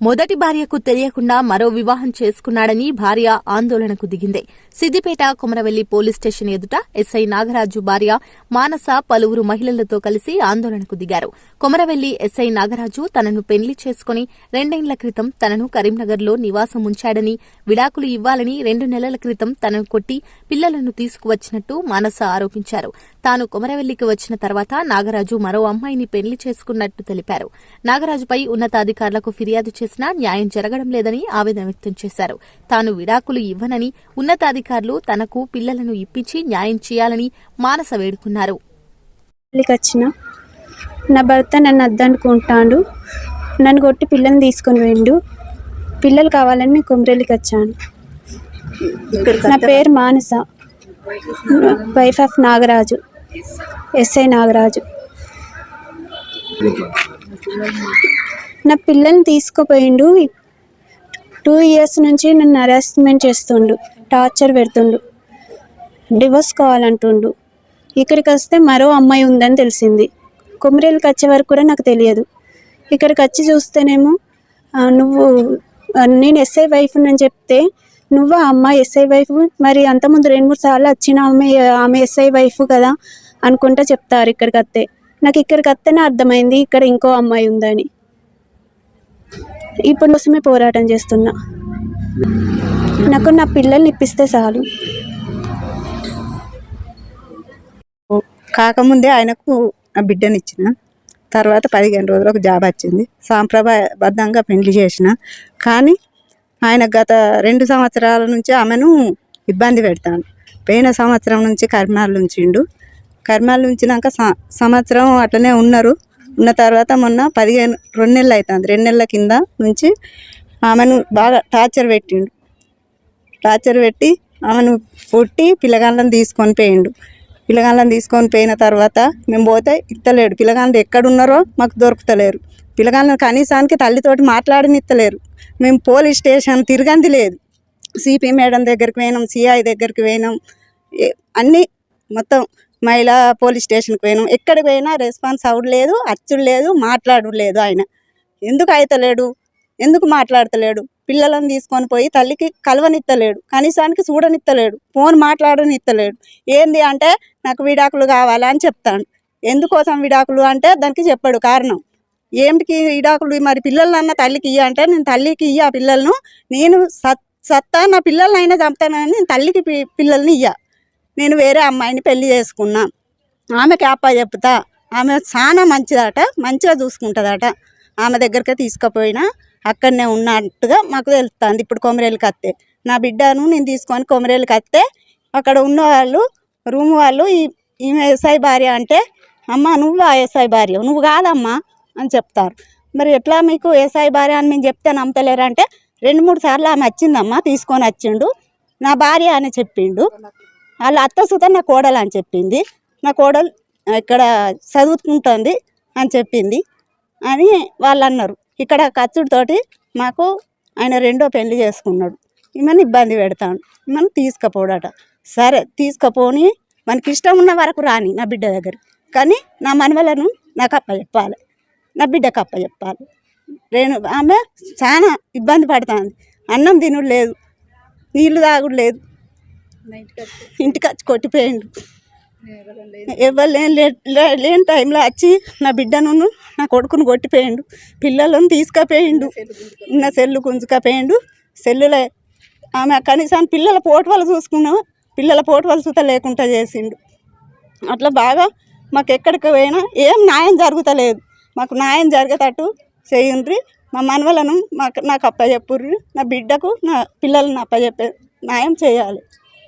మొదటి భార్యకు తెలియకుండా మరో వివాహం చేసుకున్నాడని భార్య ఆందోళనకు దిగింది. సిద్దిపేట కొమరవెల్లి పోలీస్ స్టేషన్ ఎదుట ఎస్ఐ నాగరాజు భార్య మానస పలువురు మహిళలతో కలిసి ఆందోళనకు దిగారు. కొమరవెల్లి ఎస్ఐ నాగరాజు తనను పెళ్ళి చేసుకుని రెండేండ్ల క్రితం తనను కరీంనగర్లో నివాసం ఉంచాడని విడాకులు ఇవ్వాలని రెండు నెలల క్రితం తనను కొట్టి పిల్లలను తీసుకువచ్చినట్టు మానస ఆరోపించారు. తాను కొమరవెల్లికి వచ్చిన తర్వాత నాగరాజు మరో అమ్మాయిని పెళ్ళి చేసుకున్నట్టు తెలిపారు. నాగరాజుపై ఉన్నతాధికారులకు ఫిర్యాదు చేసినా న్యాయం జరగడం లేదని ఆవేదన వ్యక్తం చేశారు. తాను విడాకులు ఇవ్వనని ఉన్నతాధికారులు తనకు పిల్లలను ఇప్పించి న్యాయం చేయాలని మానస వేడుకున్నారు. పెళ్ళికి వచ్చిన నా భర్త నన్ను అద్దనుకుంటాడు నన్ను కొట్టి పిల్లల్ని తీసుకొని పోయిండు. పిల్లలు కావాలని నేను కొమరెల్లికి వచ్చాను నా పేరు Manasa. Wife of Nagaraju. SI Nagaraju. నా పిల్లల్ని తీసుకుపోయిండు. టూ ఇయర్స్ నుంచి నన్ను హరాస్మెంట్ చేస్తుండు. టార్చర్ పెడుతుండు. డివోర్స్ కావాలంటుండు. ఇక్కడికి వస్తే మరో అమ్మాయి ఉందని తెలిసింది. కొమరేళ్ళకి వచ్చే వరకు కూడా నాకు తెలియదు. ఇక్కడికి వచ్చి చూస్తేనేమో నువ్వు నేను ఎస్ఐ వైఫ్ అని చెప్తే నువ్వు ఆ అమ్మాయి ఎస్ఐ వైఫ్ మరి అంతకుముందు రెండు మూడు సార్లు వచ్చిన ఆమె ఆమె ఎస్ఐ వైఫ్ కదా అనుకుంటా చెప్తారు ఇక్కడికి వస్తే. నాకు ఇక్కడికి వస్తేనే అర్థమైంది ఇక్కడ ఇంకో అమ్మాయి ఉందని. ఇప్పుడు కోసమే పోరాటం చేస్తున్నా. నాకు నా పిల్లల్ని ఇప్పిస్తే చాలు. కాకముందే ఆయనకు ఆ బిడ్డనిచ్చిన. తర్వాత పదిహేను రోజులకు జాబ్ వచ్చింది. సాంప్రదాయబద్ధంగా పెళ్ళి చేసిన. కానీ ఆయన గత రెండు సంవత్సరాల నుంచి ఆమెను ఇబ్బంది పెడతాను. పోయిన సంవత్సరం నుంచి కర్మాలు ఉంచిండు. కర్మాలు ఉంచినాక సంవత్సరం అట్లనే ఉన్నారు. ఉన్న తర్వాత మొన్న పదిహేను రెండు నెలలు అవుతుంది రెండు నెలల కింద నుంచి ఆమెను బాగా టార్చర్ పెట్టిండు. టార్చర్ పెట్టి ఆమెను పుట్టి పిల్లగాళ్ళని తీసుకొని పోయిండు. పిల్లగాళ్ళని తీసుకొని పోయిన తర్వాత మేము పోతే ఇత్తలేడు పిల్లగాళ్ళు ఎక్కడున్నారో మాకు దొరుకుతలేరు. పిల్లగాళ్ళని కనీసానికి తల్లితోటి మాట్లాడనిత్తలేరు మేము పోలీస్ స్టేషన్ తిరగంది లేదు. సిపి మేడం దగ్గరికి పోయినాం సిఐ దగ్గరికి పోయినాం. ఏ- అన్నీ మొత్తం మహిళా పోలీస్ స్టేషన్కి పోయినాం. ఎక్కడికి పోయినా రెస్పాన్స్ అవుడు లేదు అచ్చుడు లేదు మాట్లాడు లేదు ఆయన. ఎందుకు అయితలేడు? ఎందుకు మాట్లాడతలేడు? పిల్లలను తీసుకొని పోయి తల్లికి కలవనిత్తలేడు కనీసానికి చూడనిత్తలేడు ఫోన్ మాట్లాడనిత్తలేడు. ఏంది అంటే నాకు విడాకులు కావాలా అని చెప్తాను ఎందుకోసం విడాకులు అంటే దానికి చెప్పాడు కారణం. ఏమిటికి విడాకులు? మరి పిల్లలన్నా తల్లికి ఇయ్య అంటే నేను తల్లికి ఇయ్య పిల్లలను. నేను సత్ సత్తా నా పిల్లల్ని అయినా చంపుతానని నేను తల్లికి పి- పిల్లల్ని ఇయ్య. నేను వేరే అమ్మాయిని పెళ్ళి చేసుకున్నా. ఆమెకి అప్ప చెప్తా. ఆమె చాలా మంచిదట మంచిగా చూసుకుంటుందట. ఆమె దగ్గరికి తీసుకుపోయినా అక్కడనే ఉన్నట్టుగా మాకు తెలుస్తుంది. ఇప్పుడు కొమరేళ్ళకి వస్తే నా బిడ్డను నేను తీసుకొని కొమరేళ్ళకి వస్తే అక్కడ ఉన్న వాళ్ళు రూమ్ వాళ్ళు ఈ ఈమె ఎస్ఐ భార్య అంటే అమ్మ నువ్వు ఆ ఎస్ఐ భార్య? నువ్వు కాదమ్మా అని చెప్తారు. మరి ఎట్లా మీకు ఎస్ఐ భార్య అని మేము చెప్తే నమ్మతలేరు అంటే రెండు మూడు సార్లు ఆమె వచ్చిందమ్మా తీసుకొని వచ్చిండు. నా భార్య అని చెప్పిండు. వాళ్ళ అత్త సుత నా కోడలు అని చెప్పింది. నా కోడలు ఇక్కడ చదువుకుంటుంది అని చెప్పింది. అని వాళ్ళు అన్నారు. ఇక్కడ కచ్చుడితోటి మాకు ఆయన రెండో పెళ్ళి చేసుకున్నాడు. ఈమెను ఇబ్బంది పెడతాడు. ఈమెను తీసుకుపోడట. సరే తీసుకపోని మనకి ఇష్టం ఉన్న వరకు రాని నా బిడ్డ దగ్గర. కానీ నా మనవలను నాకు అప్ప చెప్పాలి. నా బిడ్డకు అప్ప చెప్పాలి. నేను ఆమె చాలా ఇబ్బంది పడుతుంది. అన్నం తినుడు లేదు. నీళ్ళు తాగుడు లేదు. ఇంటికి వచ్చి కొట్టిపోయిండు. ఎవరు లేని లేని టైంలో వచ్చి నా బిడ్డను నా కొడుకును కొట్టిపోయిండు. పిల్లలను తీసుకుపోయిండు. నా సెల్లు గుంజుకపోయిండు. సెల్లులే ఆమె కనీసం పిల్లల పోటువలు చూసుకున్నాం పిల్లల పోటువలు చూత లేకుండా చేసిండు. అట్లా బాగా మాకు ఎక్కడికి పోయినా ఏం న్యాయం జరుగుతలేదు. మాకు న్యాయం జరిగేటట్టు చేయండ్రి. మా మనవలను మాకు నాకు అప్పచెప్పుర్రి. నా బిడ్డకు నా పిల్లలను అప్పచెప్పే న్యాయం చేయాలి.